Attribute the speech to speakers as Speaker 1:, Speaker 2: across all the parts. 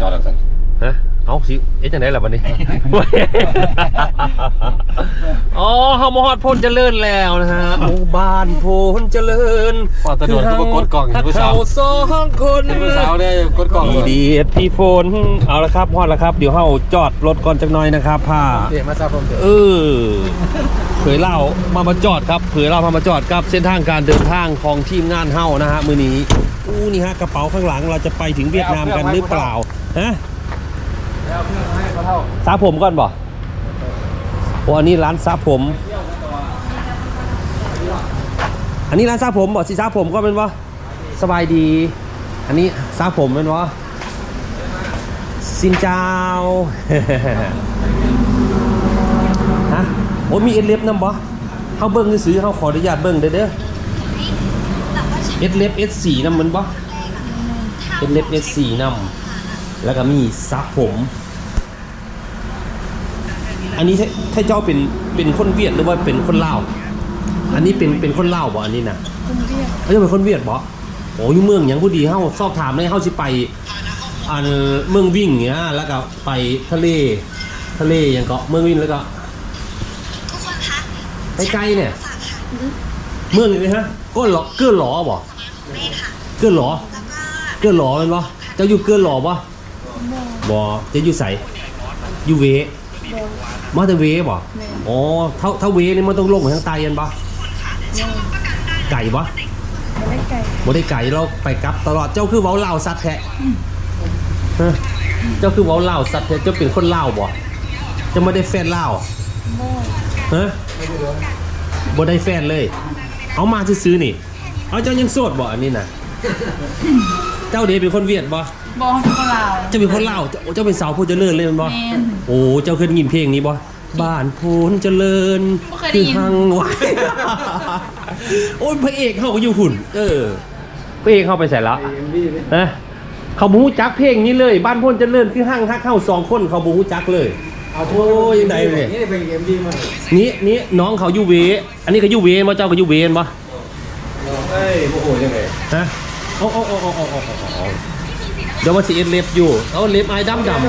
Speaker 1: จอดแล้วสั่น
Speaker 2: ฮะเอาสิเอ๊ะจังไดล่ะวันนี้ อ๋อเฮามาฮอดพ้นเจริญแล้วนะฮะหมู่บ้านโพนเจริญ
Speaker 1: พอตะโดนก็กดกล่อง
Speaker 2: ถ้า
Speaker 1: ผู้สา
Speaker 2: เขา
Speaker 1: ว
Speaker 2: สองคน
Speaker 1: ผู้สาวได้กดกล่อง
Speaker 2: พี่ดีพี่โฟนเอาละครับฮอดแล้วครับ เดี๋ยวเฮาจอดรถก่อนจักหน่อยนะครับผ้า
Speaker 1: เดี๋ยวมาทราบผมเถอะ
Speaker 2: เออเผยเล่ามามาจอดครับเผยเล่ามามาจอดครับเส้นทางการเดินทางของทีมงานเฮานะฮะมือนี้อู้ นี่ฮะกระเป๋าข้างหลังเราจะไปถึงเวียดนามกันหรือเปล่าฮะ
Speaker 1: แล้วเพื่อนให้เขาเท่า
Speaker 2: สาผมก่อนบ่โอ้อันนี้ร้านสาผม อันนี้ร้านสาผมบ่สิสาผมก็เป็นบ่สบายดี อันนี้สาผมเป็นบ่สินเจ้าฮะโอ้มีเอ็ดเล็บนำบ่เฮาเบิ่งซื้อเฮาขออนุญาตเบิ่งเด้อเด้อ เอ็ดเล็บเอ็ดสีนำมันบ่เอ็ดเล็บเอ็ดสีนำแล้วก็มีซับผม อันนี้ถ้าถ้าเจ้าเป็นเป็นคนเวียดหรือว่าเป็นคนลาวอันนี้เป็นเป็นคนลาวบ่อันนี้นะ
Speaker 3: คนเรียก
Speaker 2: เขาจะเป็นคนเวียดบ่โอ้อยู่เมืองหยังผู้ดีเฮาสอบถามเลยเฮาสิไปอันเมืองวิ่งเงี้ยแล้วก็ไปทะเล ทะเลอย่างเกาะเมืองวิ่งแล้วก็ไปไกลเนี่ย เมืองนี่ฮะก็หลอเกื้อหลอบ่ เกื้อหลอเกื้อหลอเป็นบ่เจ้าอยู่เกื้อหลอบ่บ่เจะอยู่ใสอยู่เวมาแต่เวบ่อ๋อเท่าเท่าเวนี่มันต้องลงไปทางใต้ยันบ่ไก่บ่
Speaker 3: ไม่ได้ไก่
Speaker 2: บ่ได้ไก่เราไปกลับตลอดเจ้าคือเว้าลาวสัตว์แท้ฮะเจ้าคือเว้าลาวสัตว์แท้เจ้าเป็นคนลาวบ่เจะไม่ได้แฟนลาว
Speaker 3: โม่
Speaker 2: ฮะบ่ได้แฟนเลย เอามาซื้อๆนี่ เอาเจ้ายังโสดบ่อันนี้น่ะเจ้าเดเป็นคนเวียดบ่
Speaker 3: บอกให้คนลาว
Speaker 2: เจ้าเป็นคนลาวเจ้าเจ้าเป็นสาวผู้เจริญเลยแมันบ่
Speaker 3: แมน
Speaker 2: โอ้เจ้าเคยได้ยินเพลงนี้บ่บ้านโพนเจริญ
Speaker 3: บ่เคยได้ยิน
Speaker 2: หังไว้โอ้ยพระเอกเขาก็อยู่หุ่น เออพระเอกเข้าไปใส่ละนะเขาบูจักเพลงนี้เลย บ้านโพนเจริญคือห้างฮักเข้าสองคนเขาบูจักเลย
Speaker 1: เอา
Speaker 2: โอ้ยยังไงเนี่ย
Speaker 1: นี่เป็นเกมดีมาก
Speaker 2: นี่นี่น้องเขาอยู่เว อันนี้ก็อยู่เวมาเจ้าก็อยู่เวเห็นปะ
Speaker 1: เอ้ยโอ้โหยังไง
Speaker 2: ฮะโอ้โอ้โอ้โอ้โอ้โอ้โอ้เดี๋ยวมาสิเอ็ดเล็บอยู่เอาเล็บไอ้ดำดำ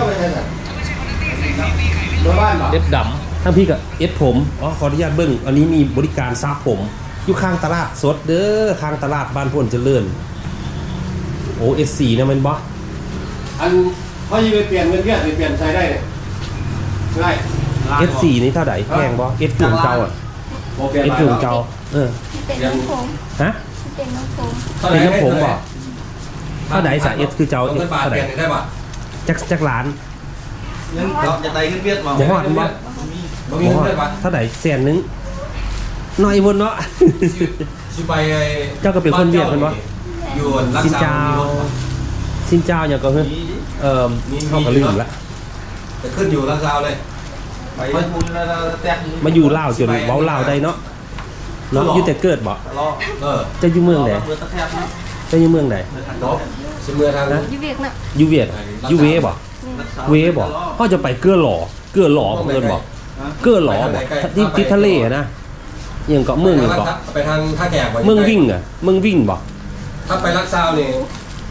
Speaker 1: ตัวบ้านป่ะ
Speaker 2: เล็บดำทั้งพี่กับเอ็ดผมอ๋อขออนุญาตเบิ้งอันนี้มีบริการซาผมอยู่ข้างตลาดสดเด้อข้างตลาดบ้านพนเจริญโอ้เอสสี่นะมันบ่
Speaker 1: อันเขาจะไปเปลี่ยนเงินเวียดไปเปลี่ยนใช้ได้เนี่ย
Speaker 2: เอสสี่นี่เท่าไหร่แพงบ่เอสกึ่งเจ้าอะ
Speaker 1: โอเปลี่ยน
Speaker 2: เอสกึ่งเจ้าเออ
Speaker 3: เป็นน้องผม
Speaker 2: ฮะ
Speaker 3: เป็นน้องผม
Speaker 2: เป็นน้ำผมบ่เท่าไหร่สะเอสคือเจ้า
Speaker 1: เงินบาท
Speaker 2: เท่าไห
Speaker 1: เป
Speaker 2: ร่
Speaker 1: ลี่ยนได้ป่ะ
Speaker 2: จักจักล้าน
Speaker 4: เงินเราจะได้เงินเวียดมา
Speaker 2: บ่ฮอดบ่
Speaker 1: บ่มี
Speaker 2: บ่ฮอ
Speaker 1: เงิน
Speaker 2: ด
Speaker 1: ได้ป่ะ
Speaker 2: เท่าไหร่แสนหนึงน้อยบนเนาะ
Speaker 1: สิไปไอ้
Speaker 2: เจ้าก็เป็นคนเวียดมันวะ
Speaker 1: อยู่รัก
Speaker 2: สิน
Speaker 1: ษา
Speaker 2: เจ้าสินเจ้าอย่างก็คือเอ่อเข้ากับลืมละ
Speaker 1: จะขึ้นอยู่รักษาเลย
Speaker 4: ไปทุนแล้วแตก
Speaker 2: มาอยู่ลาวจนเว้าลาวได้เนาะ เนาะอยู่แต่เกิดบ่
Speaker 4: ทะเลาะ
Speaker 1: เออ
Speaker 2: เจ้าอยู่เมืองไหน
Speaker 4: เพื่อตะแคบนะ
Speaker 2: เจ้าอยู่เมืองไหน
Speaker 1: เนาะสิเมื่อทาง
Speaker 2: นะ
Speaker 3: ยี่เวียกน่ะ
Speaker 2: อยู่เวียดอยู่เวบ่เวบ่เขาจะไปเกลือหล่อเกลือหล่อเพิ่นบ่เกลือหล่อบ่ที่ที่ทะเลอะนะอหยังเกาะเมืองหยังเกาะ
Speaker 1: ไปทางท่าแขกบ่
Speaker 2: เมืองวิ่งอะเมืองวิ่งบ่
Speaker 1: ถ้าไปรักษานี่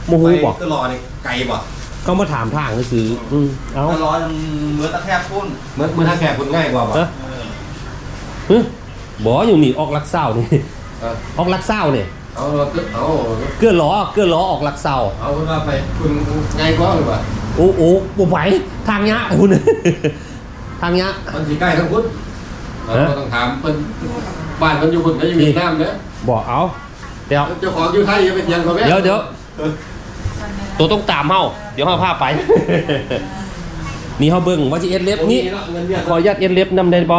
Speaker 2: โมโหบ่
Speaker 1: ก็รอนี่ไกลบ่
Speaker 2: เขามาถามทางซื้อๆอืมเอ้า
Speaker 4: ทะเลาะเมื่อตะแคบพุ่น
Speaker 1: เมื่อเมื่อท่าแขกคุณง่ายกว่าบ่
Speaker 2: เอ้อฮึ บ่อยู่นี่ออกลักเศร้านี่
Speaker 1: เออ
Speaker 2: ออกลักเศร้านี่
Speaker 1: เอาเอา
Speaker 2: เกื้อล้อเกื้อล้อออกลักเศร้า
Speaker 1: เอาว่าไปคุณง่ายกว่าหรือเปล่า
Speaker 2: โอ้โอ้บ่ไหวทางยะคุณทางยะ
Speaker 1: มันสิใกล้ทั้งคุณเรา
Speaker 2: เอ๊ะ
Speaker 1: ก็ต้องถามเพิ่นบ้านมันอยู่คุณก็อยู่เวียดนามเด้อ
Speaker 2: บอกเอาเดี๋ยว
Speaker 1: เจ้าของอยู่ไทยอย่าไปเถียงเขาแม่
Speaker 2: เดี๋ยวเดี๋ยวตัวต้องตามเฮาเดี๋ยวเฮาพาไป นี่เฮาเบิ่งว่าสิเอ็ดเล็บนี่
Speaker 1: เงินเวียด
Speaker 2: ขออนุญาตเอ็ดเล็บนำได้บ่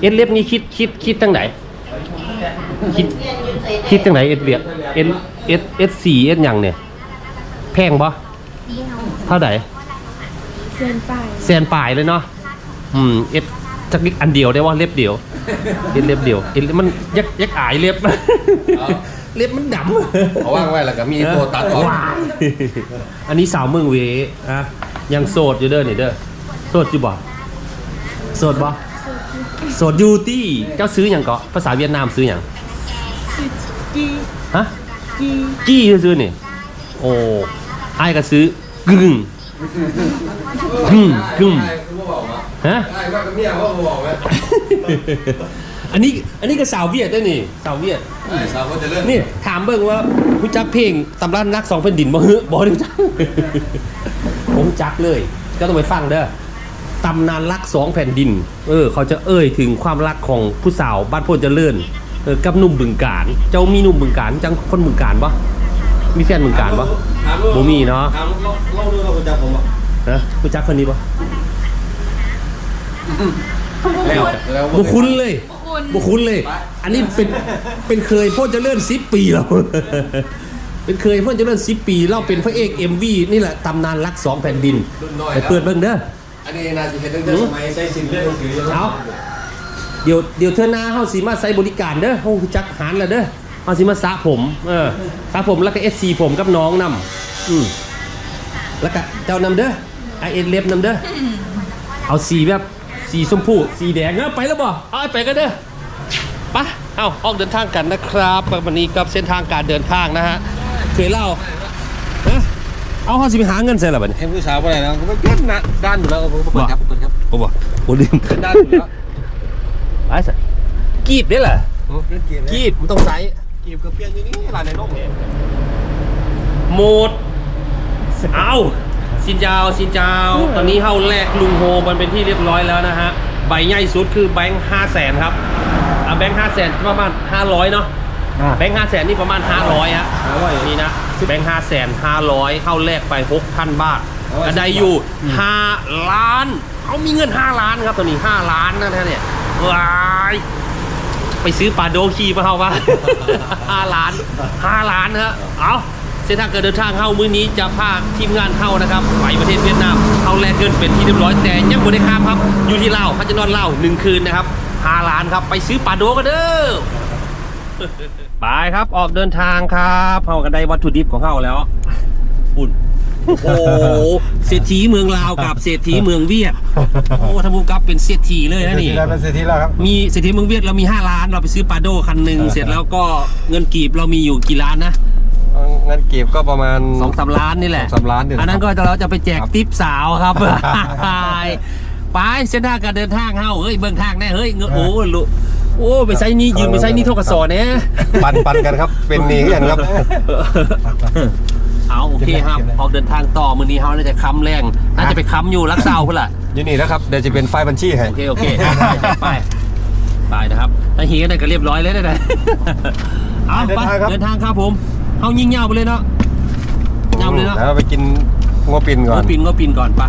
Speaker 2: เอ็ดเล็บนี่คิดคิดคิดจังไหนคิดคิดจังไหนเอ็ดเวียดเอ็ดเอ็ดเอ็ดสี่เอ็ดหยังเนี่ยแพงบ่เท่าไหร่
Speaker 3: เซียนป่าย
Speaker 2: แสนปลายเลยเนาะอืมเอ็ดจักนิดอันเดียวได้ว่าเล็บเดียวเอ็ดเล็บเดียวเอ็ดมันยักยักอายเล็บเล็บมันดำ
Speaker 1: เอาว่างไว้แล้วก็มีตัวตัดออก
Speaker 2: ว้ายอันนี้สาวเมืองเวอะยังโสดอยู่เด้อนี่เด้อ โสดอยู่บ่โสดบ่โสดอยู่ตี้เจ้าซื้ออย่างเกาะภาษาเวียดนามซื้ออย่าง
Speaker 3: ชื่อกี
Speaker 2: ฮะ
Speaker 3: กี
Speaker 2: กี้ซื้อนี่โอ้ไอ้ายก็ซื้อกึ่งกึ่มกึ่ม
Speaker 1: ได้คือว่าบอกว่า
Speaker 2: ฮะ
Speaker 1: ได้ว่ากับเมียว่าบอกว่า
Speaker 2: อันนี้อันนี้ก็สาวเวียดด้วยนี่สาวเวียด
Speaker 1: ได้สาวก็จะเริ่ม
Speaker 2: นี่ถามเบิ่งว่ารู้จักเพลงตำรานนักสองแผ่นดินบ่ฮึบ่รู้จักผมจักเลย ก็ต้องไปฟังเด้อ ตำนานรักสองแผ่นดิน เออ เขาจะเอ่ยถึงความรักของผู้สาวบ้านโพนเจริญเออกับหนุ่มบึงการ เจ้ามีหนุ่มบึงการจังคนบึงการปะมีแฟนบึงการปะ
Speaker 1: ถามลูก
Speaker 2: บ่มีเนาะ
Speaker 1: ถามเล่าเล่าเรื่องเราประจำผมอะ
Speaker 2: ฮะรู้จักคนนี้ปะ
Speaker 1: แล้วแล้ว
Speaker 2: บุคุ้นเลย
Speaker 3: คุณ
Speaker 2: บุคุ้นเลย อันนี้เป็นเป็นเคยโพนเจริญสิบปีแล้วเป็นเคยโพนเจริญสิบปี เราเป็นพระเอกเอ็มวีนี่แหละตำนานรักสองแผ่นดิน
Speaker 1: รุ่นน้อย
Speaker 2: ไปเปิดเบิ่งเด้อ
Speaker 1: อันนี้น่าจะเห็นตั้งแต่สมัยใช้สินเรื่องหนังสือ
Speaker 2: เอาเดี๋ยวเดี๋ยวเธอหน้าเฮาสิมาใช้บริการเด้อเฮาจักหารล้วเด้อเฮาสิมาสระผม เออสระผมแล้วก็เอสซีผมกับน้องนำอืมแล้วก็เจ้านำเด้อไอเอ็นเล็บนำเด้อเอาสีแบบสีชมพูสีแดงเออไปแล้วบ่เอาไปกันเด้อปะเอาออกเดินทางกันนะครับวันนี้กับเส้นทางการเดินทางนะฮะเคยเล่า เอาเฮาสิไปหาเงินใส่ละบัดนี้
Speaker 1: ให้ผู้สาวอะไรนะก็ไม่เกินนะด้านอยู่แล้วผมเปิดครับเปิดครับ
Speaker 2: โอ้บ่โอ้ลืม
Speaker 1: ด้านอยู่แล้ว
Speaker 2: ไอ้สัสกรีดได้เหรอ
Speaker 1: โอ้เล่นเกม
Speaker 2: กรีดมันต้องใส่
Speaker 1: เกมกับเพียนอยู่นี่ร้านในโลกเนี่ย
Speaker 2: โหมดเอาสินเจ้าสินเจ้าตอนนี้เข้าแลกลุงโฮมันเป็นที่เรียบร้อยแล้วนะฮะใบใหญ่สุดคือแบงค์ห้าแสนครับอะแบงค์ห้าแสนประมาณห้าร้อยเนาะแบงค์ห้าแสนนี่ประมาณห้าร้อยฮะนี่นะ แบงค์ห้าแสนห้าร้อยเข้าแลกไปหกพันบาทกระไดอยู่ห้าล้านเขามีเงินห้าล้านครับตอนนี้ห้าล้านนะท่านเนี่ยว้ายไปซื้อปลาโดคีมาเฮาวะห้าล้านห้าล้านฮะเอาเส้นทางการเดินทางเข้ามื้อนี้จะพาทีมงานเข้านะครับไปประเทศเวียดนามเข้าแลกเงินเป็นที่เรียบร้อยแต่ยังบ่ได้ข้ามครับ อยู่ที่ลาวเขาจะนอนลาวหนึ่งคืนนะครับห้าล้านครับไปซื้อปลาโดกันเด้อ ไปครับออกเดินทางครับเขากันได้วัตถุดิบของเขาแล้วปุ่นโอ้โหเศรษฐีเมืองลาวกับเศรษฐีเมืองเวียดโอ้ท่านผู้กำกับเป็นเศรษฐีเลยนะนี่
Speaker 1: ได้เป็นเศรษฐีแล้วครับ
Speaker 2: มีเศรษฐีเมืองเวียดเรามี 5 ล้านเราไปซื้อปาโดคันหนึ่งเสร็จแล้วก็เงินกีบเรามีอยู่กี่ล้านนะ
Speaker 1: เงินเก็บก็ประมาณ
Speaker 2: สองสามล้านนี่แหละ
Speaker 1: สองสามล้านเนี่ย
Speaker 2: อันนั้นก็เราจะไปแจกทิปสาวครับไปเส้นทางการเดินทางเฮ้าเฮ้ยเบื้องทางแน่เฮ้ยเงอะโอ้ลุ โอ้ไปใช้นี่ยืมไปใช้นี่เท่ากับสอเนี่ย
Speaker 1: ปันปันกันครับ เป็นหนีกันครับ
Speaker 2: เอาโอเคครับออกเดินทางต่อมือนี้เขาน่าจะค้ำแรงน่าจะไปค้ำอยู่รักษาพุ่นล่ะ
Speaker 1: อยู่นี่นะครับเดี๋ยวจะเป็นไฟล์บัญชีให้
Speaker 2: โอเคโอเคได้จัดไปไปนะครับถ้าเฮียได้ก็เรียบร้อยเลยได้ไหมเอาไปเดินทางครับผมเอายิงเงาไปเลยเนาะเงาไปเลยเนาะ
Speaker 1: แล้วไปกินงัวปินก่อน
Speaker 2: ก็ปินก็ปินก่อนไป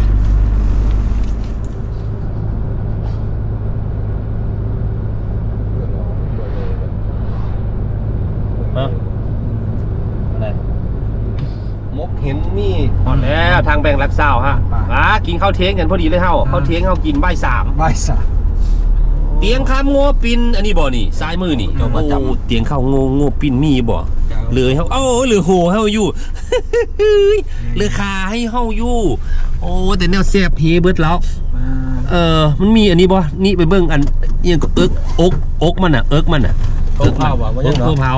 Speaker 2: ฮะอะไร
Speaker 1: มก เห็นนี่
Speaker 2: หมดแล้วทางแบ่งรักเศร้าฮะอ่ากินข้าวเทยงกันพอดีเลยเท่าข้าวเทยงเขากินบ่ายสาม
Speaker 1: ใบสา
Speaker 2: เตียงข้ามโง่ปินอันนี้บ่นี่ซ้ายมือนี่
Speaker 1: เจ้าประจำ
Speaker 2: โอ้เตียงข้าวโง่โง่ปินมีบ่เหลือเฮาเอ้าเหลือโหเฮาอยู่เหลือคาให้เฮาอยู่โอ้แต่แนวแซ่บเฮเบิดแล้วเออมันมีอันนี้บ่นี่ไปเบิ่งอันเอียงก็เอิกอกอกมันอะเอิกมันอะ
Speaker 1: เอิกเผาว่ะว่า
Speaker 2: เอิ
Speaker 1: จั
Speaker 2: ก
Speaker 1: งเนาะ
Speaker 2: เผา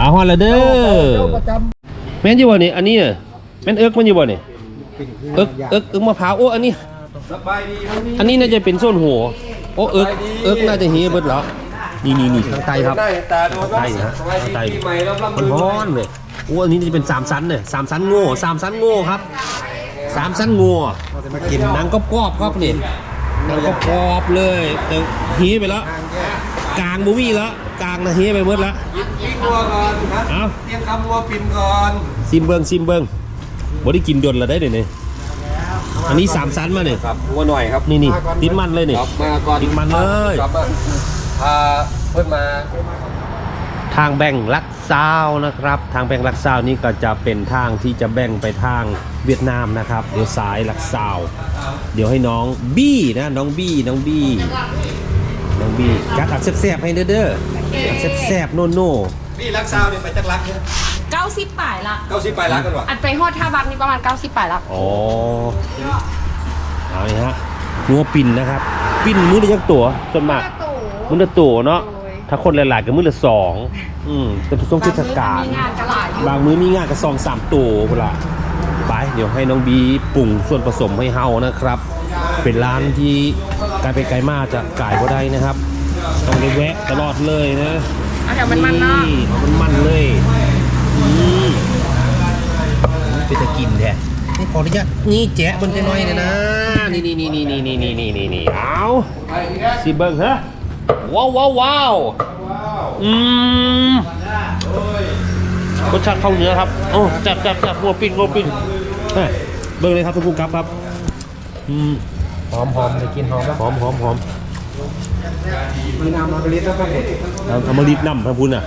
Speaker 2: เอาฮอดละเด้อแม่นอยู่บ่นี่อันนี้น่ะแม่นเอิกมันอยู่บ่นี่เอิกเอิกเอิกมะพร้าวโอ้อันนี้
Speaker 1: สบายดีครับพี่
Speaker 2: อันนี้น่าจะเป็นส้นหัวโอ้เอิกเอิกน่าจะเฮเบิดแล้วนี่นี่นี่ทางใต้ครับ
Speaker 1: ได้ตาโดน
Speaker 2: ใต้นะ
Speaker 1: สบายดี
Speaker 2: ใต้
Speaker 1: ปีใหม่รับรับ
Speaker 2: มันร้อนเลยโอ้อันนี้จะเป็นสามชั้นเนี่ยสามชั้นโง่สามชั้นโง่ครับสามชั้นโง่
Speaker 1: มากิน
Speaker 2: หนังกรอบๆครับนี่หนังกรอบๆเลยแต่เฮไปแล้ว กลางบูวี่แล้วกลางนะเฮไปเบิดแล้ว
Speaker 1: กินงัวก่อนครับ
Speaker 2: เอา
Speaker 1: เตรียมคำงัวปินก่อน
Speaker 2: ซิมเบิงซิมเบิงบ่ได้กินดนแล้วได้เดี๋ยวนี้อันนี้สามชั้นมาเนี่ย
Speaker 1: ครับงัวหน่อยครับ
Speaker 2: นี่นี่ติดมันเลยนี่
Speaker 1: ครับมาก่อน
Speaker 2: กินมันเลย
Speaker 1: ครับมาพาเพื่อนมา
Speaker 2: ทางแบ่งลักซาวนะครับ ทางแบ่งลักซาวนี่ก็จะเป็นทางที่จะแบ่งไปทางเวียดนามนะครับ เดี๋ยวซ้ายลักซาว เดี๋ยวให้น้องบี้นะน้องบี้น้องบี้น้อง บี้จัดอัดแซ่บๆให้เด้อเด้ออัดแซ่บๆโน่โน่
Speaker 1: นี่รักซาวเนี่ยไปจักรักเนี่ย
Speaker 3: เก้าสิบป่ายละ
Speaker 1: เก้าสิบไปรักกันวะ
Speaker 3: อัดไปฮอดท่าบักนี่ประมาณเก้าสิบป่ายละ
Speaker 2: อ๋อเอาเลยฮะงัวปิ่นนะครับ ปิ่นมือละยักตัวส่วนมาก
Speaker 3: ตู่
Speaker 2: มือละตัวเนาะถ้าคนหลายๆก็มือละสองอืมเป็นช่วงเทศกาล
Speaker 3: มีงานกระหลายอยู่
Speaker 2: บางมื้อมีงานกับซองสามตัวพุ่นละไปเดี๋ยวให้น้องบีปรุงส่วนผสมให้เฮานะครับ เป็นร้านที่ ไกลไปไกลมากจะกายก็ได้นะครับ ต้องได้แวะตลอดเลยนะ
Speaker 3: เอาแถวมันมันๆเนาะ
Speaker 2: เอามันมันๆเลยอืมเป็นจะกินแท้นี่ขออนุญาตนี่แจ๊ะบนจะน้อยเลยนะ นี่นี่นี่นี่นี่นี่นี่นี่นี่นี่เอา
Speaker 1: ไปอีกแล้ว
Speaker 2: สิเบิ้งฮะว้าวว้าวว้าวอืมรสชาติเข้าเนื้อครับโอ้จับจับจับหัวปิ้งหัวปิ้งเฮ้ยเบิ้งเลยครับทุกผู้ครับครับ อืม หอมหอมเลยกินหอมหอมหอมหอม
Speaker 1: มีน้ำมาเรียนแล้วก็เห็น
Speaker 2: เอาเอามารีดน้ำทำพุนอะ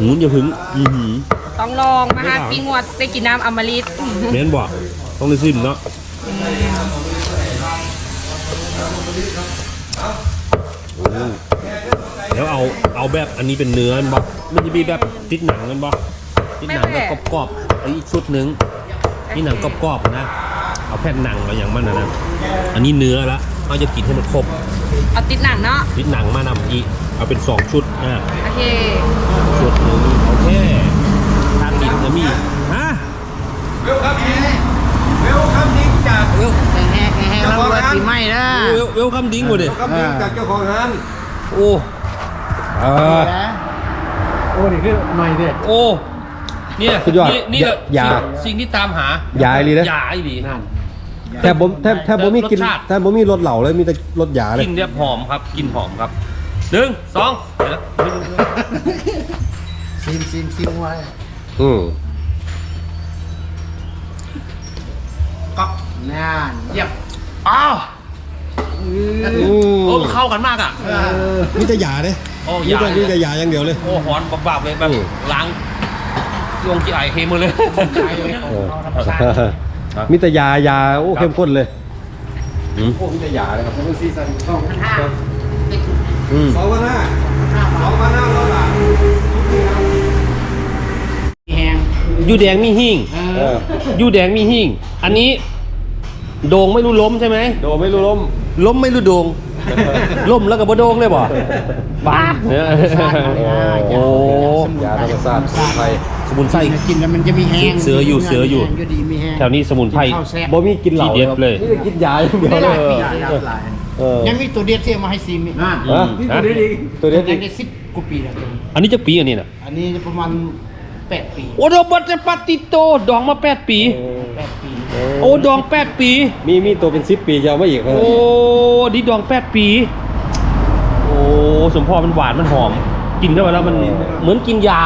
Speaker 2: หืนอย่าหึงอือหือ
Speaker 3: ต้องลองมาฮะปีงวดได้กินน้ำอมฤต
Speaker 2: เม้นบอกต้องได้ซิมเนาะโอ้แล้วเอาเอาแบบอันนี้เป็นเนื้อมันบอกมันจะมีแบบติดหนังมันบอกติดหนังแบบกรอบๆไอ้อีกชุดหนึงนี่หนังกรอบๆนะ เอาแผ่นหนังมาอย่างมันนะนะอันนี้เนื้อละเราจะกินให้มันครบ
Speaker 3: เอาติดหนังเนาะ
Speaker 2: ติดหนังมานำอีกเอาเป็นสองชุดอ่า
Speaker 3: โอเค
Speaker 2: ชุดหนึ่งโอเคทางดินจะมีฮะ
Speaker 1: เวลคัมดิ้งเวลคัมดิ้งจาก
Speaker 2: เวล
Speaker 5: แห้งๆแห้งๆแล้วรวยปีใหม่นะ
Speaker 2: เวลเวลคัมดิ้งหมดเลย
Speaker 1: เวลคัมดิ้งจากเจ้าของร้าน
Speaker 2: โอ้เออ
Speaker 5: โอ้นี่คือใหม่เด็ด
Speaker 2: โอ้เนี่ย
Speaker 6: สุดยอด
Speaker 2: นี่นี่แหละ
Speaker 6: ยา
Speaker 2: สิ่งสิ่งที่ตามหา ยา
Speaker 6: อีหลีนะ
Speaker 2: ยาอีหลี
Speaker 5: นั่น
Speaker 6: แทบผมแทบแทบผมมีกิน
Speaker 2: รสชาติ
Speaker 6: แทบผมมีรสเหล่าเลยมีแต่รสยาเลย
Speaker 2: กลินเนี่ยหอมครับกลินหอมครับหนึ่งสองเดี๋ยวนะ
Speaker 5: ซิมซิมซิมไว้
Speaker 6: อืม
Speaker 5: ก๊อกนั่นเยี่ยม
Speaker 2: อ้าว
Speaker 6: อื
Speaker 2: โอ้
Speaker 6: ม
Speaker 2: มันเข้ากันมากอะ
Speaker 6: มีแต่ยาเลย
Speaker 2: โอ้
Speaker 6: มี
Speaker 2: ยา
Speaker 6: แต่มีแต่ยาอย่างเดียวเลย
Speaker 2: โอ้หอนบับๆเลยแบบ
Speaker 6: อืม
Speaker 2: ล้างลงกี่ไอเคมือเลย
Speaker 5: ใช้เลยของเราธรรมชาติ
Speaker 6: มีแต่ยายาโอ้เข้มข้นเลย
Speaker 2: อืม
Speaker 1: โอ้มีแต่หยาเลยครับเป็นซีซันสอง
Speaker 5: พันห้า
Speaker 6: อืม
Speaker 1: สองพันห้าสองพันห้าร้อยบาท
Speaker 5: แห้ง
Speaker 2: ยูแดงมีหิ่ง
Speaker 6: เออ
Speaker 2: ยูแดงมีหิ่ง อันนี้ โด่งไม่รู้ล้มใช่ไหม
Speaker 6: โดไม่รู้ล้ม
Speaker 2: ล้มไม่รู้โด่งล้มแล้วกับบ่โด่งเลยบ่บ้า โอ้
Speaker 6: ยาธรรมชาติสมุนไพร
Speaker 2: สมุนไพร
Speaker 5: กินแล้วมันจะมีแห้ง
Speaker 2: เสืออยู่เสืออยู่
Speaker 5: ก็ดีมีแห้ง
Speaker 2: แถวนี้สมุนไพร
Speaker 5: กิข้าวแซ่บ
Speaker 6: บ่มีกินเหล้า
Speaker 2: ที่เด็ดเลย
Speaker 6: มีแต่กินยาอย่างเดียว
Speaker 5: ได้ห
Speaker 6: เล
Speaker 5: ลาย
Speaker 6: ย
Speaker 5: ปีแล้วหลาย
Speaker 6: เออ
Speaker 5: ยังมีตัวเด็ดที่เอามาให้ซิมอีกนั่น
Speaker 2: อืม
Speaker 6: นี่
Speaker 2: ฮะ
Speaker 6: ตัวเด็ดอีกตัวเด็ด
Speaker 5: ยั
Speaker 6: อี
Speaker 5: ง
Speaker 6: ก
Speaker 5: ได้สิบกว่าปีแล้วตัว
Speaker 2: อันนี้จะปีอันนี้น่ะ
Speaker 5: อันนี้ประมาณแปดปี
Speaker 2: โอ้ดอกบัตปฏิโต ดองมาแปดปี
Speaker 5: แปดปี
Speaker 2: โอ้ดองแปดปี
Speaker 6: มีมีตัวเป็นสิบปีจะเอามาอีกเออ
Speaker 2: โอ้ดีดองแปดปี โอ้สมพอมันหวานมันหอม กินเข้าไปแล้วมันเหมือนกินยา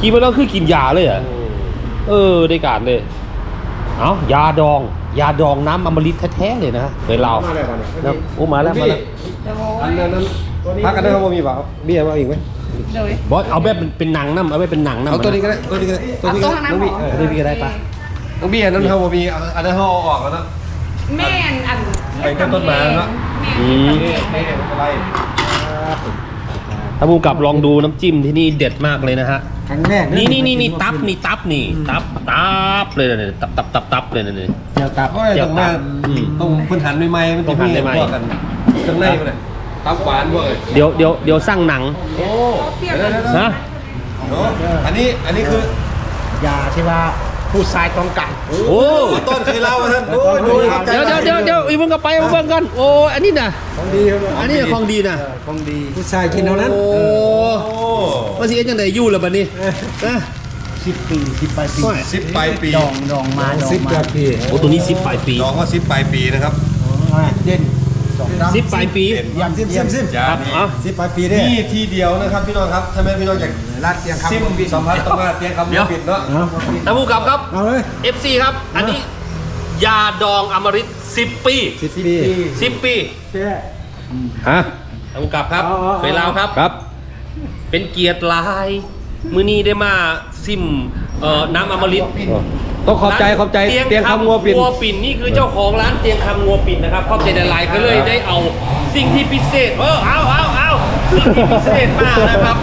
Speaker 2: กินไปแล้วคือกินยาเลยอะเออได้การเลย เอายาดอง ยาดองน้ำอมฤตแท้ๆเลยนะเคยเล่า
Speaker 1: มาเลยก่อน
Speaker 2: นะโอ้มาแล้วมาแล้ว
Speaker 1: อันนั้นนั้น
Speaker 6: พักกันได้ครับบ่มีเปล่าเบี้ยมาอีกไหม
Speaker 3: เลย
Speaker 2: บอสเอาแบบเป็นเป็นหนังน้ำเอาแบบเป็นหนังน้ำ
Speaker 6: เอาตัวนี้ก็ได้ตัวนี้ก็ได้ตัวนี้ก็
Speaker 3: เอาตัว
Speaker 6: ได้
Speaker 3: ข้างหน้า
Speaker 6: น้อง
Speaker 3: พอ
Speaker 6: บี้เออตัวนี้ก็ได้ปะ
Speaker 1: น้องบี้อันนั้นเขาบ่มีอันนั้นเขาเอาออกแล้วนะ
Speaker 3: แม่นอัน
Speaker 1: ไปแค่ต้นไม้แล้ว
Speaker 2: อืม
Speaker 1: นี่นี่เนี่ยอะไร
Speaker 2: ถ้าภูมิกับลองดูน้ำจิ้มที่นี่เด็ดมากเลยนะฮะ
Speaker 5: ครั้งแรก
Speaker 2: นี่นี่นี่นี่ตับนี่ตับนี่ตับตับเลยนะเนี่ยตับตับตับตับเลยนะเนี่ย
Speaker 5: เจียวตับ
Speaker 1: โอ้ยต้องมา
Speaker 2: อืม
Speaker 1: ต้องพื้นฐานใหม่ๆมัน
Speaker 2: ต้องหันใหม่ๆ
Speaker 1: พวกกันเครื่องในมันน่ะตับหวานพวกเลย
Speaker 2: เดี๋ยวเดี๋ยวเดี๋ยวสร้างหนัง
Speaker 1: โอ้
Speaker 3: เปรี้ยว
Speaker 1: เดี๋ยวๆๆ
Speaker 2: นะ
Speaker 1: เนอะอันนี้อันนี้คือยา
Speaker 5: ที่ว่า ผู้ชายต้องการ
Speaker 2: โอ้
Speaker 1: ต้นเคยเล่ามาท่านโอ้ยดูครับ
Speaker 2: เดี๋ยวเดี๋ยวเดี๋ยวเดี๋ยวอีกมึงก็ไปเอาเบิ่งกันโอ้อันนี้นะ
Speaker 1: ของดีครับ
Speaker 2: อันนี้ของดีนะ
Speaker 5: ของดี
Speaker 1: ผู้ชายกินเท่านั้น
Speaker 2: โอ้
Speaker 1: โอ้
Speaker 2: ว่าสิเอ็ดจังไดอยู่ล่ะบัดนี้นะ
Speaker 5: สิบปีสิบปลายปี
Speaker 1: สิบปลายปี
Speaker 5: ดองดองมาดอง
Speaker 1: สิบ
Speaker 5: มา
Speaker 1: ปลายปี
Speaker 2: โอ้ตัวนี้สิบปลายปี
Speaker 1: น้องว่าสิบปลายปีนะครับ
Speaker 5: เด่น สองดำ
Speaker 2: สิบปลายปี
Speaker 5: ยำสิบสิบสิบ
Speaker 1: ยา
Speaker 2: ครับ
Speaker 1: นี่
Speaker 2: เอะ
Speaker 1: สิบปลายปีนี่ที่เดียวนะครับพี่น้องครับถ้าไม่พี่น้องอยาก
Speaker 5: ลาดเตียงครับ
Speaker 1: ซิมสัมผัสต้องมาเตียงคำ
Speaker 2: เดี๋ยว
Speaker 1: ปิดเนาะ
Speaker 2: ท่านผู้กำกับครับ
Speaker 5: เอาเลย
Speaker 2: FC ครับ อันนี้ ยาดองอมฤต10ปี
Speaker 5: สิบปี
Speaker 2: 10ปี
Speaker 6: ฮะ
Speaker 2: ท่านผู้กำกับครับ
Speaker 5: อ๋ออ๋อ
Speaker 2: เวลาครับ
Speaker 6: ครับ
Speaker 2: เป็นเกียรติหลาย มื้อนี้ได้มาซิมเอ่อน้ำอมฤต
Speaker 6: ต้องขอบใจขอบใจเตียงคำงัวปิ่น
Speaker 2: งัวปิ่นนี่คือเจ้าของร้านเตียงคำงัวปิ่นนะครับขอบใจหลายๆก็เลยได้เอาสิ่งที่พิเศษ เออเอาเอาเอาสิ่งที่พิเศษมากนะครับ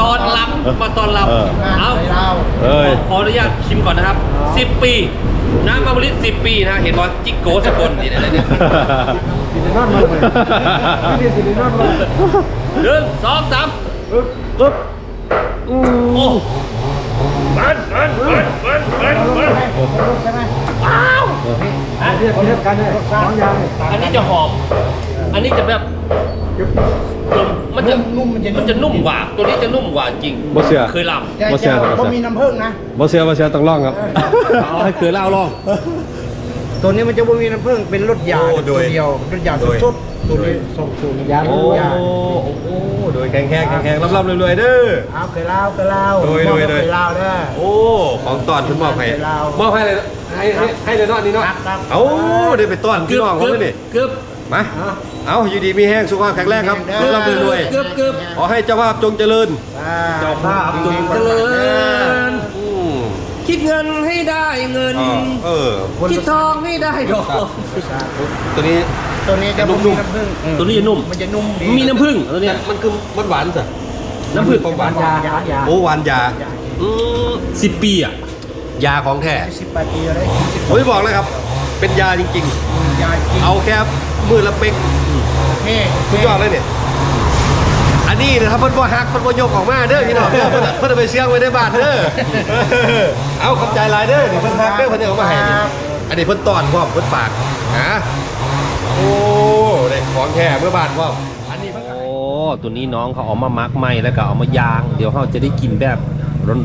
Speaker 2: ตอนรับมาตอนรับ
Speaker 6: เออ
Speaker 2: เอา
Speaker 5: เรา
Speaker 6: เอ้ย
Speaker 2: ขออนุญาตชิมก่อนนะครับ 10 ปี น้ำอมฤตสิบปีนะเห็นว่าจิกโกสกลนี่นะเนี่ยหนึ่งสองสามปึ๊บโอ้ มันมันมันมันมันมันว้าวอันนี้จะหอม อันนี้จะแบบมันจะนุ่มมันจะนุ่มกว่า ตัวนี้จะนุ่มกว่าจริง
Speaker 1: บ่เชื่อ
Speaker 2: เคยล
Speaker 1: บ่เชื่อบ่
Speaker 5: บ่
Speaker 1: เชื่อ
Speaker 5: มีน้ำผึ้งนะ
Speaker 1: บ่เชื่อบ่เชื่อต้องลองครับ
Speaker 2: เอาให้เคยเล่าลอง
Speaker 5: ตัวนี้มันจะบ่มีน้ำผึ้งเป็นรสยาตัวเดียวรสยาสดๆ ตัวนี้ส่งสูงยา
Speaker 1: โอ้
Speaker 5: ยา
Speaker 1: โอ้โดยแข็งแข็งแข็งแข็งรับๆรวยๆเด้อ
Speaker 5: เอาเคยเล่าเคยเล่า
Speaker 1: โดยโดยโดย
Speaker 5: เคยเล่าเด้อ
Speaker 1: โอ้ของตอนคุณมอบให้
Speaker 5: เรา
Speaker 1: มอบให้เลยให้ให้ให้เลยเนาะอันนี่เนาะ
Speaker 5: ครับครับ
Speaker 1: เอ้าได้ไปต้อนพี่น้องเขาเลยนี่
Speaker 2: เกือบ
Speaker 1: มาเอาอยู่ดีมีแห้งสุขภาพแข็งแรงครับ
Speaker 5: เด้อ
Speaker 1: ร่ำรวย
Speaker 2: เกือบเกือบ
Speaker 1: ขอให้เจ้าภาพจงเจริญ
Speaker 5: อ่า
Speaker 2: เจ้าภาพจงเจริญ
Speaker 1: อืม
Speaker 2: คิดเงินให้ได้เงิน
Speaker 1: อ่าเออ
Speaker 2: คิดทองให้ได้ดอก
Speaker 1: ตัวนี้
Speaker 5: ตัวนี้จะบ่มีน้ำผึ้ง
Speaker 2: ตัวนี้จะนุ่ม
Speaker 5: มันจะนุ่มดี
Speaker 2: มีน้ำผึ้งตัวเนี้ย
Speaker 1: มันคือมันหวานสิ
Speaker 2: น้ำผึ้ง
Speaker 1: หวาน
Speaker 5: ยายายา
Speaker 1: โอ้หวานยา
Speaker 2: อืมสิบปีอะ
Speaker 1: ยาของแท้
Speaker 5: สิบแปดปีแล้ว
Speaker 1: ผมจะบอกเลยครับ เป็นยาจริง
Speaker 5: ยาจริง
Speaker 1: ๆเอาแค่มือละเป๊ก
Speaker 5: เท่
Speaker 1: สุดยอดเลยเนี่ยอันนี้นะครับเพิ่นบ่ฮักเพิ่นบ่ยกออกมาเด้อพี่น้องเด้อเพิ่นเพิ่นเอาไปเสียงไว้ในบ้านเด้อเอาขอบใจหลายเด้อนี่เพิ่นฮักเด้อเพิ่นเอามาให้นี่อันนี้เพิ่นต้อนพร้อมเพิ่นฝากนะ โอ้ได้ของแท้เมื่อบ้านพร้อมอันนี้เพิ่น
Speaker 2: โอ้ตัวนี้น้องเขาเอามามักไหมแล้วก็เอามายาง เดี๋ยวเขาจะได้กินแบบ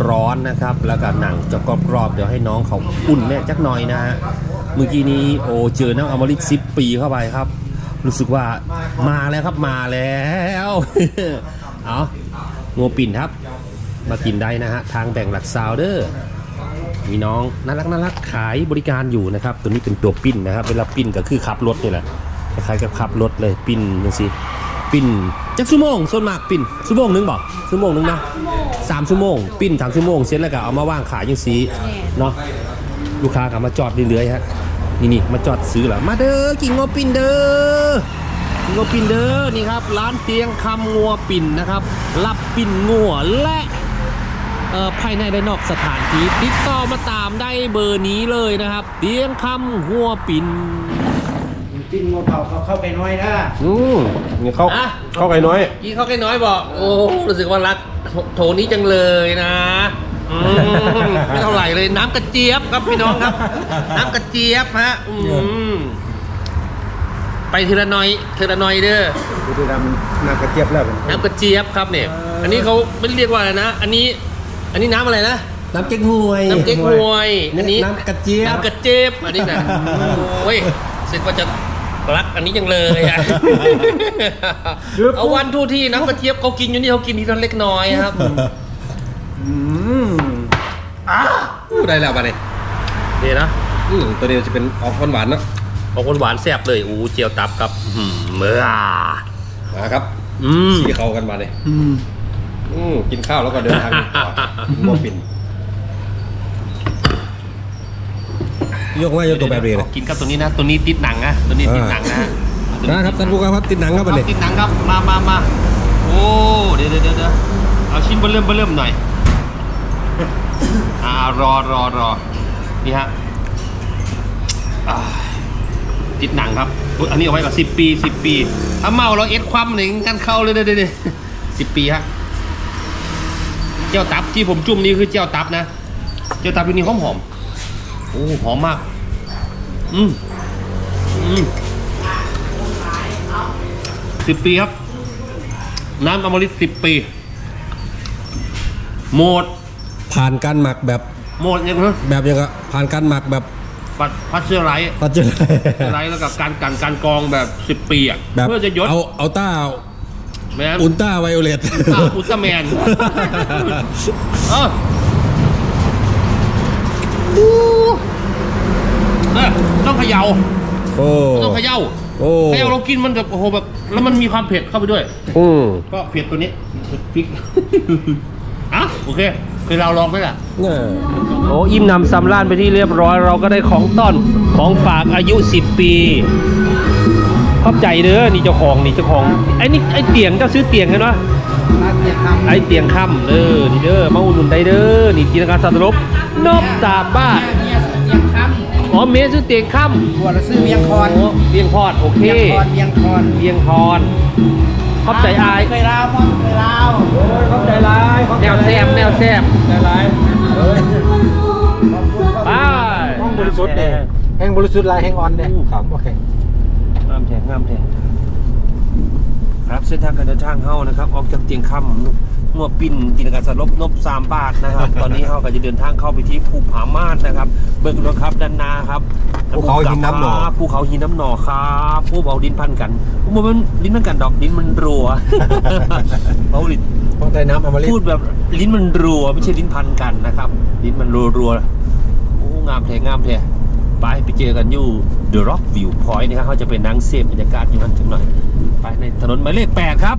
Speaker 2: ร้อนๆนะครับ แล้วก็หนังจะกรอบๆเดี๋ยวให้น้องเขาอุ่นแน่จักหน่อยนะฮะเมื่อกี้นี้โอ้เจอน้ำอมฤตสิบปีเข้าไปครับ รู้สึกว่ามาแล้วครับมาแล้วเอางูปิ่นครับ มากินได้นะฮะทางแบ่งหลักซาวเดอร์ มีน้องน่ารักน่ารักขายบริการอยู่นะครับ ตัวนี้เป็นตัวปิ้นนะครับ เวลาปิ้นก็คือขับรถนี่แหละคล้ายๆกับขับรถเลยปิ้นจังซี่ปิ้นจักชั่วโมงส่วนมากปิ้นชั่วโมงหนึงบอกชั่วโมงหนึงนะสามชั่วโมง ปิ้นสามชั่วโมงเสร็จแล้วก็เอามาว่างขายจังซี่เนาะลูกค้าก็มาจอดเรื่อยๆฮะนี่นี่มาจอดซื้อเหรอมาเด้อกินงัวปิ้นเด้องัวปิ่นเด้อนี่ครับ ร้านเตียงคำงัวปิ่นนะครับ รับปิ่นงัวและเอ่อ ภายในและนอกสถานที่ติดต่อมาตามได้เบอร์นี้เลยนะครับเตียงคำงัวปิ่น
Speaker 5: กินงูเผาเขาเข้าไปน้อยนะ
Speaker 1: อืมนี่เขา
Speaker 2: อะ
Speaker 1: เขาไก่น้อย
Speaker 2: กี้เขาแค่น้อยบอก โอ้รู้สึกว่ารักโถโถนี้จังเลยนะอืมไม่เท่าไหร่เลยน้ำกระเจี๊ยบครับพี่น้องครับ น้ำกระเจี๊ยบฮะอืมไปทีละหน้อยทีละหน้อยเด้อ
Speaker 5: ดูดูดำน้ำกระเจี๊ยบแล้ว
Speaker 2: น้ำกระเจี๊ยบครับเนี่ย อันนี้เขาไม่เรียกว่าอะไรนะ อันนี้ อันนี้น้ำอะไรนะ
Speaker 1: น้ำเก๊กฮวย
Speaker 2: น้ำเก๊กฮวย อันนี้
Speaker 1: น้ำกระเจี๊ยบ
Speaker 2: น้ำกระเจี๊ยบ อันนี้นะโอ้ยเสร็จว่าจะรักอันนี้ยังเลยอะเอาวันทูที่น้ำกระเจี๊ยบเขากินอยู่นี่เขากินทีละเล็กน้อยครับอู้ได้แล้วมาเนี่ยนี่นะ
Speaker 1: อืมตัวนี้จะเป็นออกหวานๆเนอะ
Speaker 2: บางคนหวานแซ่บเลยอู้เจียวตับครับอื้อหือเมื่อ
Speaker 1: มาครับ
Speaker 2: อืม
Speaker 1: สีเข้ากันมาเลย อืมกินข้าวแล้วก็เดินทางต่อโมปินยกว่ายกตัวแบบนี้เลย
Speaker 2: กินกับตัวนี้นะ ตัวนี้ติดหนังนะตัวนี้ติดหนังนะ
Speaker 1: นะครับท่านผู้การครับติดหนังครับ
Speaker 2: ค
Speaker 1: อั
Speaker 2: รั
Speaker 1: น
Speaker 2: บ
Speaker 1: นี้
Speaker 2: ติดหนังครับมามามาโอ้เดี๋ยวเดี๋ยวเดี๋ยวเอาชิ้นเบอร์เริ่มเบอร์เริ่มหน่อยอ่ารอรอรอนี่ฮะอ่าติดหนังครับอุ๊ยอันนี้เอาไว้กับสิบปีสิบปี ถ้าเมาเราเอ็ดความหนึ่งกันเข้าเลยเดี๋ยวเดี๋ยวสิบปีฮะ เจ้าตับที่ผมจุ่มนี่คือเจ้าตับนะเจ้าตับที่นี่หอมหอมๆโอ้หอมมาก อืมอืมสิบปีครับ น้ำอมฤตสิบปี โหมด
Speaker 1: ผ่านการหมักแบบ
Speaker 2: โหมดยังไง
Speaker 1: แบบยังไงผ่านการหมักแบบ
Speaker 2: ปัดพัชเชอร์ไรท์
Speaker 1: ปัจจุบัน
Speaker 2: ไรท์แล้วกับการกันการกรองแบบสิบปีอะ
Speaker 1: แบบ
Speaker 2: เพื่อจะยศ
Speaker 1: เอาเอาต้า
Speaker 2: แม้
Speaker 1: อุลตร้าไวโอเลต
Speaker 2: อะอุลตร้าแมนเออเออต้องเขย่า
Speaker 1: โอ้
Speaker 2: ต้องเขย่า
Speaker 1: โอ้
Speaker 2: เขย่าเรากินมันแบบโอ้โหแบบแล้วมันมีความเผ็ดเข้าไปด้วย
Speaker 1: อืม
Speaker 2: ก็เผ็ดตัวนี้พริกอะโอเคคือเราลองไหมล่ะ
Speaker 1: เนี่ย
Speaker 2: โอ้อิ่มนำสำราญไปที่เรียบร้อย เราก็ได้ของต้อนของฝากอายุ 10 ปี ขอบใจเด้อนี่เจ้าของนี่เจ้าของไอ้นี่ไอ้เตียงเจ้าซื้อเตียงกันวะไอ้เตียงค่ำเด้อนี่เด้อมาอุดหนุนได้เด้อนี่จินตนาการสัตว์ลบนบสามบาทอ๋อเมสุเตียงค่
Speaker 5: บัวละซื้อำเมียงคอน
Speaker 2: โเวียงพอดโอเค
Speaker 5: เมียงคอนเมียงคอน
Speaker 2: เวียงพอดขอบใจอาย
Speaker 5: เคยลาวพ่อเคยลาว
Speaker 1: เข้าใจร้าย
Speaker 2: แนวแซบแนวแซบ
Speaker 1: ใจร้าย
Speaker 2: ไป
Speaker 5: ห้องบริสุทธิ์เด้แห่งบริสุทธิ์ลายแห่งออนเด้ครับโอเค
Speaker 2: งามแท้งามแท้ครับเส้นทางการเดินทางเฮานะครับ ออกจากเตียงค่ำมัวปิ่นกินการสลบนบสามบาทนะครับ ตอนนี้เฮาก็จะเดินทางเข้าไปที่ภูผาม่านนะครับ เบิ่งดูครับด้านหน้าครับ
Speaker 6: ภูเขาหินน้ำหนอ
Speaker 2: ครับภูเขาหินน้ำหนอครับผู้เบาดินพันกันผู้มันดินพันกันดอกดินมันรัวเบาดิน
Speaker 6: ต้องใต้น้ำอมฤต
Speaker 2: พูดแบบลิ้นมันรัว ไม่ใช่ลิ้นพันกันนะครับ ลิ้นมันรัวรัวๆโอ้งามแท้งามแท้ ไปไปเจอกันอยู่ The Rock View Point นะครับเขาจะเป็นนังเซฟบรรยากาศอยู่นั้นจังหน่อย ไปในถนนหมายเลขแปดครับ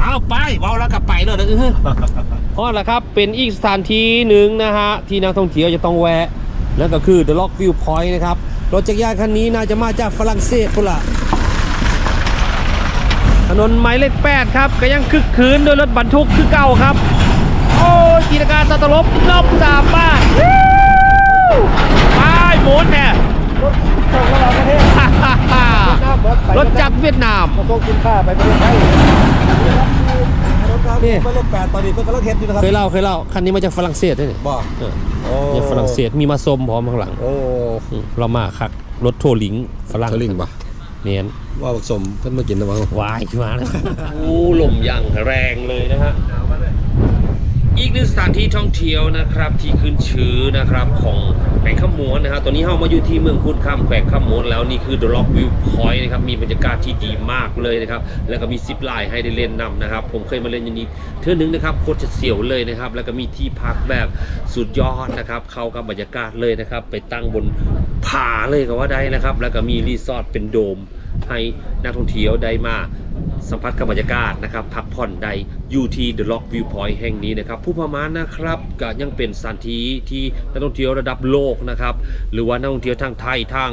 Speaker 2: เอาไปเมาแล้วกลับไปเลยนะเออพอล้วครับเป็นอีกสถานที่หนึ่งนะฮะ ที่นักท่องเที่ยวจะต้องแวะ นั่นก็คือ The Rock View Point นะครับ รถจักรยานคันนี้น่าจะมาจากฝรั่งเศสพุ่นละถนนหมายเลขแปดครับ ก็ยังคึกคืนด้วยรถบรรทุกคือเก่าครับ โอ้ยกีฬการสตลบนบสามบ้านวู้ไปหมุนแน่
Speaker 5: ส่งระหว่างประเทศ
Speaker 2: รถจากเวียดนาม
Speaker 5: มาส่งคุณค่าไปประเทศไทย
Speaker 2: นี่
Speaker 6: ไปเลขแปดตอนนี้เพิ่งกำลังเฮ็ดอยู่นะครับ
Speaker 2: เคยเล่าเคยเล่าคันนี้มาจากฝรั่งเศสด้วยนี่
Speaker 6: บ่
Speaker 2: เออ
Speaker 6: โอ้
Speaker 2: จากฝรั่งเศสมีมาสมพร้อมข้างหลัง
Speaker 6: โอ้
Speaker 2: อืมเรามาคักรถโทรลิงฝรั่ง
Speaker 6: ทะลิงบ่
Speaker 2: เนียน
Speaker 6: ว่าผสมเพิ่นมากินนะมั้ง
Speaker 2: วายขึ้นมาแล้วโอ้ลมอย่างแรงเลยนะฮะ อีกหนึ่งสถานที่ท่องเที่ยวนะครับที่ขึ้นชื่อนะครับของแขวงขมวนนะครับตอนนี้เรามาอยู่ที่เมืองพุทธคำแขวงขมวนแล้วนี่คือ The Rock View Point นะครับมีบรรยากาศที่ดีมากเลยนะครับแล้วก็มีซิปไลน์ให้ได้เล่นนำนะครับ ผมเคยมาเล่นอย่างนี้เทื่อนึงนะครับโคตรจะเสียวเลยนะครับแล้วก็มีที่พักแบบสุดยอดนะครับเข้ากับบรรยากาศเลยนะครับไปตั้งบนผาเลยก็ว่าได้นะครับ แล้วก็มีรีสอร์ทเป็นโดมให้นักท่องเที่ยวได้มาสัมผัสกับบรรยากาศนะครับพักผ่อนได้อยู่ที่ The Rock View Point แห่งนี้นะครับผู้ประมานะครับก็ยังเป็นสถานที่ที่นักท่องเที่ยวระดับโลกนะครับหรือว่านักท่องเที่ยวทางไทยทาง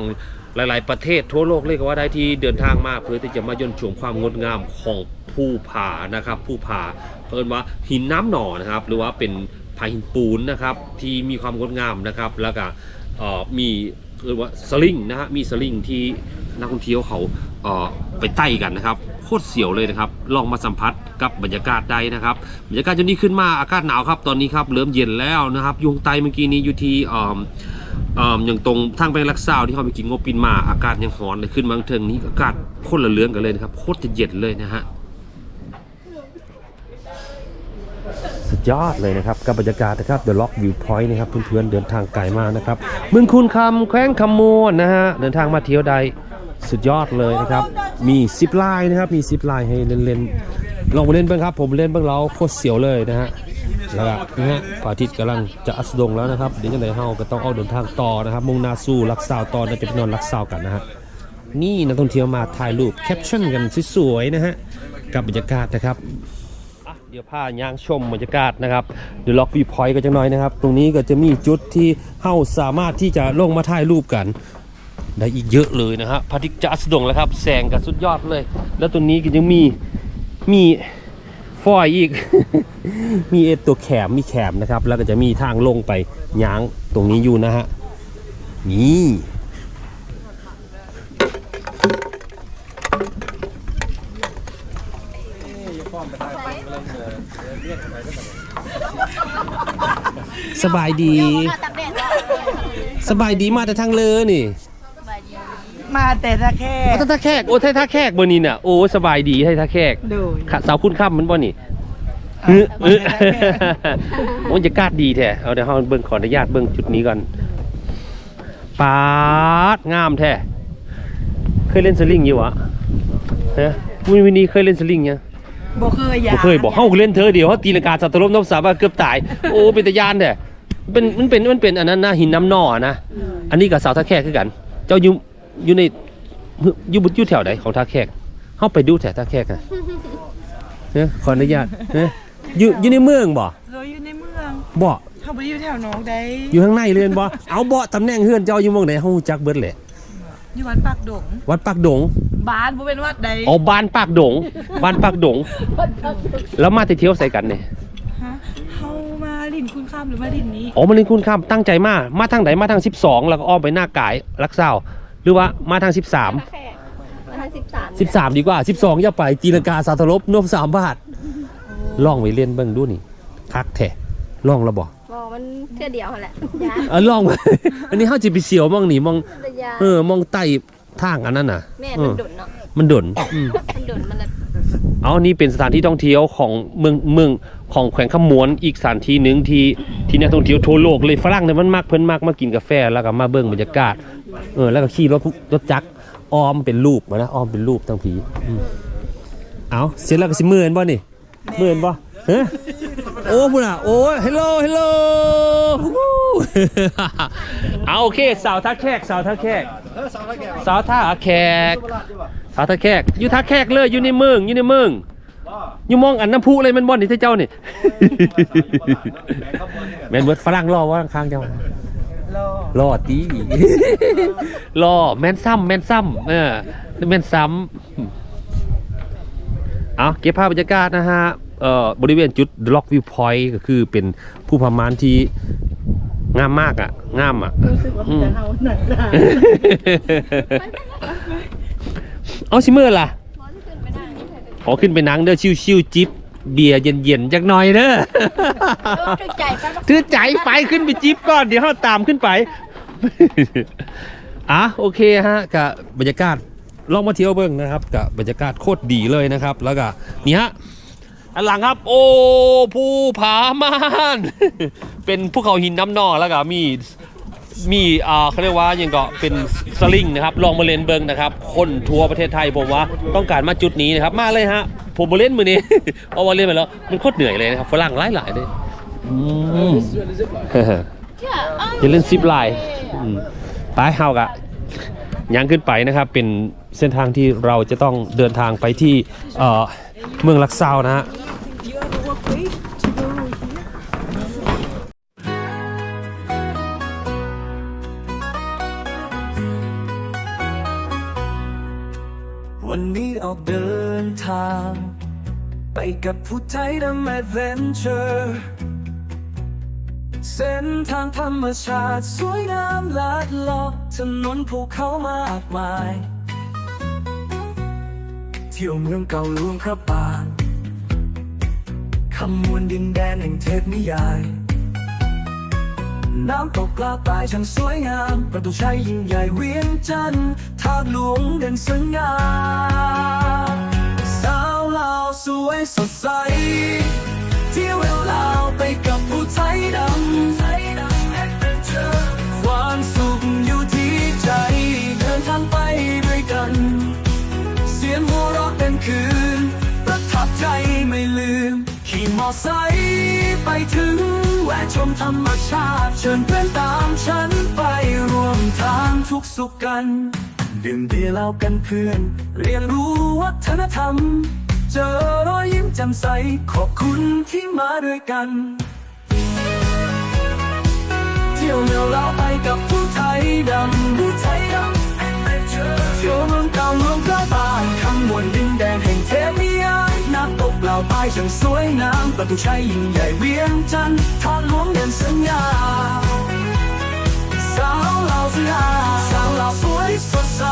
Speaker 2: หลาย ๆ ประเทศทั่วโลกเลยกว่าได้ที่เดินทางมาเพื่อที่จะมาย่นชมความงดงามของภูผานะครับภูผาเพิ่นว่าหินน้ำหน่อนะครับหรือว่าเป็นผาหินปูนนะครับที่มีความงดงามนะครับแล้วก็มีเรียกว่าสลิงนะฮะมีสลิงที่ นักท่องเที่ยวเขาเอ่อไปไต่กันนะครับโคตรเสียวเลยนะครับ ลองมาสัมผัสกับบรรยากาศได้นะครับ บรรยากาศจนนี้ขึ้นมาอากาศหนาวครับตอนนี้ครับเริ่มเย็นแล้วนะครับยุงไตเมื่อกี้นี้อยู่ที่อ่ออย่างตรงทางไปรักษาที่เขาไปกินงบปินมาอากาศยังร้อนเลยขึ้นมาเทิงนี้อากาศโคตรละเลืองกันเลยนะครับโคตรจะเย็นเลยนะฮะสุดยอดเลยนะครับกับบรรยากาศนะครับ The Rock View Point นะครับเพื่อนๆเดินทางไกลมากนะครับเมืองคุณคำแขวงคำมวนนะฮะเดินทางมาเที่ยวใด สุดยอดเลยนะครับ มีซิปไลน์นะครับ มีซิปไลน์ให้เล่นๆ ลองมาเล่นบ้างครับ ผมเล่นบ้างแล้วโคตรเสียวเลยนะฮะแล้วก็นะฮะพระอาทิตย์กำลังจะอัสดงแล้วนะครับ เดี๋ยวยังไงเฮาก็ต้องเอาเดินทางต่อนะครับ มุ่งหน้าสู่ลักซาวต่อน่าจะไปนอนลักซาวกันนะฮะ นี่นักท่องเที่ยวมาถ่ายรูปแคปชั่นกันสวยๆนะฮะ กับบรรยากาศนะครับเดี๋ยวพาย่างชมบรรยากาศนะครับเดี๋ยวล็อกวีพอยต์ก็จะน้อยนะครับ ตรงนี้ก็จะมีจุดที่เฮาสามารถที่จะลงมาถ่ายรูปกัน ได้อีกเยอะเลยนะฮะพระอาทิตย์จะอัสดงแล้วครับแสงก็สุดยอดเลย แล้วตรงนี้ก็ยังมีมีฟอยอีก มีเอตัวแขมมีแขมนะครับ แล้วก็จะมีทางลงไปย่างตรงนี้อยู่นะฮะนี่สบายดี สบายดีมาแต่ทางเลอนี่
Speaker 5: มาแต่ตะแค่
Speaker 2: โอ้ท่าแขกโอ้ไทยท่าแขกบนนี้น่ะโอ้สบายดีไทยท่าแขก
Speaker 5: ดู
Speaker 2: ขาสาวคุณข้ามมันบ่นี่
Speaker 5: เอา
Speaker 2: เออเออ
Speaker 5: เอาไทยท่าแขก
Speaker 2: โอ้จะกาดดีแท้เอาเดี๋ยวเฮาเบิ่งขออนุญาตเบิ่งจุดนี้ก่อนปาดงามแท้เคยเล่นสลิงอยู่วะฮะวิวินีเคยเล่นสลิงยัง
Speaker 5: บ่เคยอยา
Speaker 2: บ่เคยบอกเฮาเล่นเธอเดียวเฮาตีลังกาสัตว์ตลบน้ำสาบาเกือบตายโอ้เป็นตะยานแท้เป็นมันเป็นมันเป็นอันนั้นนะหินน้ำหนอนะอันนี้กับสาวท่าแขกคือกัน เจ้าอยู่ อยู่ในอยู่บุอยู่แถวไหนของท่าแขกเฮาไปดูแถวท่าแขกอะเนี่ยขออนุญาตเนี่ยอยู่อยู่ในเมืองบ่
Speaker 5: เราอยู่ในเมือง
Speaker 2: บ่
Speaker 5: เขาไปอยู่แถวหนองใด
Speaker 2: อยู่ข้างในเลยบ่เอาบ่ตำแหน่งเฮือนเจ้าอยู่หม่องไหนเฮารู้จักเบิดแหละ
Speaker 5: อยู่วัดปากดง
Speaker 2: วัดปากดง
Speaker 5: บ้านบ่เป็นวัดใด
Speaker 2: อ๋อบ้านปากดง บ้านปากดง แล้วมาแต่เที่ยวใส่กันเนี่ย
Speaker 5: ฮะเฮามาลิ
Speaker 3: ลินคุณข้ามหรือมาลินนี้
Speaker 2: อ๋อมาเล่นคุณข้ามตั้งใจมา มาทางไหนมาทาง 12 แล้วก็อ้อมไปหน้ากายรักเศร้าห รือว่ามาทาง 13
Speaker 7: มาทางสิบสาม
Speaker 2: 13 ดีกว่า 12อย่าไปจีนกาสาธรบนวม3บาทลองไปเล่นเบิ่งดูนี่คักแท้ลองแล้วบ่
Speaker 7: บอกมันเท่าเดียวหั่นแหละยา
Speaker 2: เออลองไปอันนี้เฮาสิไปเสียวมองนี่มอง
Speaker 7: แต่ยา
Speaker 2: เออมองใต้ทางอันนั้นน่ะ
Speaker 7: แม่
Speaker 2: เอ
Speaker 7: มัน
Speaker 2: อ
Speaker 7: ดุนเนาะ
Speaker 2: มันดนอืม
Speaker 7: มันดุนมันเลย
Speaker 2: เอานี่เป็นสถานที่ท่องเที่ยวของเมืองเมืองของแขวงขมวนอีกสถานที่หนึ่งที่ที่นักท่องเที่ยวทั่วโลกเลยฝรั่งเนี่ยมันมักเพิ่นมักมากินกาแฟแล้วก็มาเบิ่งบรรยากาศ เออแล้วก็ขี่รถรถจักรอ้อมเป็นรูปมานะอ้อมเป็นรูปทั้งผีอืมเอาเสร็จแล้วก็สิมื่นบ่นี่มื่นบ่เฮ้โอ้พุ่นอะโอ้ยฮัลโหลฮัลโหลเอาโอเคสาวท่าแขกสาวท่าแขก
Speaker 6: เออสาวไรแก
Speaker 2: สาวท่าแขก
Speaker 6: โบราณดีกว่า
Speaker 2: สาวท่าแขกอยู่ท่าแขกเลยอยู่ในเมืองอยู่ในเมือง
Speaker 6: ว่า
Speaker 2: อยู่มองอันน้ำพุเลยแมันบ่อนนี่ที่เจ้านี่แม่นเบิดฝรั่งรอว่าข้างเจ้า
Speaker 5: รอ
Speaker 2: รอตีรอแม่นซ้ำแม่นซ้ำเออแม่นซ้ำเอาเก็บภาพบรรยากาศนะฮะเอ่อบริเวณจุด Lock View Point ก็คือเป็นผู้พมานที่งามมากอะงามอะ
Speaker 5: รู้สึกว่ามันจะเฮาหนักหนา
Speaker 2: เอาชิเมอร์ล่ะขอขึ้นไปนั่งเด้อชิวๆจิบ เบียร์เย็นๆจักหน่อยเด้อ
Speaker 7: ตึกใจไปปะ
Speaker 2: ถือใจไปขึ้นไปจิบก่อนเดี๋ยวเราตามขึ้นไปอะโอเคฮะกับบรรยากาศลองมาเที่ยวเบิ้งนะครับกับบรรยากาศโคตรดีเลยนะครับ แล้วก็นี่ฮะอันหลังครับ โอ้ภูผามาน เป็นภูเขาหินน้ำนองแล้วก็มี มีอ่าเขาเรียกว่าย่างก็เป็นสลิงนะครับลองมาเล่นเบิงนะครับ คนทั่วประเทศไทยผมว่าต้องการมาจุดนี้นะครับ มาเลยฮะ ผมมาเล่นมือนี้เพราะว่าเล่นไปแล้วมันโคตรเหนื่อยเลยนะครับฝรั่งหลายๆเลยอืมจะเล่นซิปไลน์ไปเฮากะยังขึ้นไปนะครับเป็นเส้นทางที่เราจะต้องเดินทางไปที่เมืองลักซาวนะฮะ
Speaker 8: วันนี้ออกเดินทาง ไปกับผู้ไทยดำแอดเวนเจอร์เส้นทางธรรมชาติสวยงามลาดลาะถนนภูเขามากมาย เที่ยวเมืองเก่าหลวงพระปางคำมวลดินแดนแห่งเทพนิยาย น้ำตกปลาตายช่างสวยงาม ประตูชัยยิ่งใหญ่เวียงจันทร์ทางหลวงเด่นสง่าสาวลาวสวยสดใส เที่ยวลาวไปกับผู้ไทยดำไทยดำแอดเวนเจอร์ความสุขอยู่ที่ใจ เดินทางไปด้วยกัน เสียงหัวเราะเต็มคืน ประทับใจไม่ลืม ขี่มอไซค์ไปถึงแวะชมธรรมชาติ เชิญเพื่อนตามฉันไปร่วมทางทุกสุขกัน ดื่มเบียร์เล้ากันเพื่อน เรียนรู้วัฒนธรรม เจอรอยยิ้มแจ่มใส ขอบคุณที่มาด้วยกัน เที่ยวเร็วเราไปกับผู้ไทยดำผู้ไทยดำเที่ยวเมืองเก่าเมืองพระบางคำมวลดินแดนแห่งเทพนิยายน้ำตกเหล่าใต้ช่างสวยงามประตูชัยยิ่งใหญ่เวียงจันทร์ทางหลวงเด่นสง่าาสาสาวเราสวยสดใส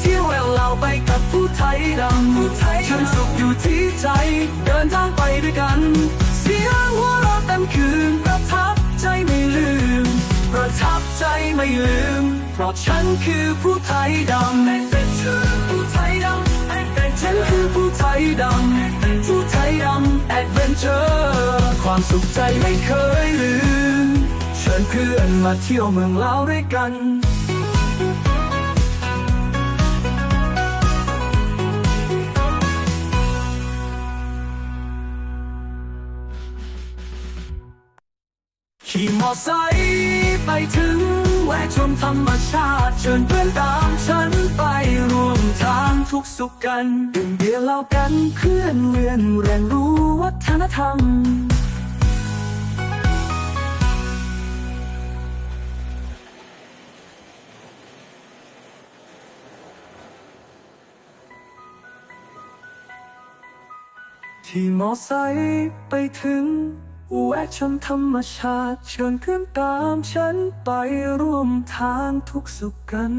Speaker 8: เที่ยวแววเราไปกับผู้ไทยดำผู้ไทยฉันสุขอยู่ที่ใจ เดินทางไปด้วยกัน เสียงหัวเราะเต็มคืนประทับใจไม่ลืม ประทับใจไม่ลืม เพราะฉันคือผู้ไทยดำ Adventure ผู้ไทยดำ Adventure ฉันคือผู้ไทยดำผู้ไทยดำ Adventure ความสุขใจไม่เคยลืม พื่อนมาเที่ยวเมืองลาวด้วยกัน ขี่มอไซค์ไปถึง แวะชมธรรมชาติ เชิญเพื่อนตามฉันไปร่วมทางทุกสุขกันดื่มเบียร์เล่ากันเพื่อนเรียนเรียนรู้วัฒนธรรม ที่มอไซค์ไปถึง แวะชมธรรมชาติ เชิญขึ้นตามฉันไปร่วมทางทุกสุขกัน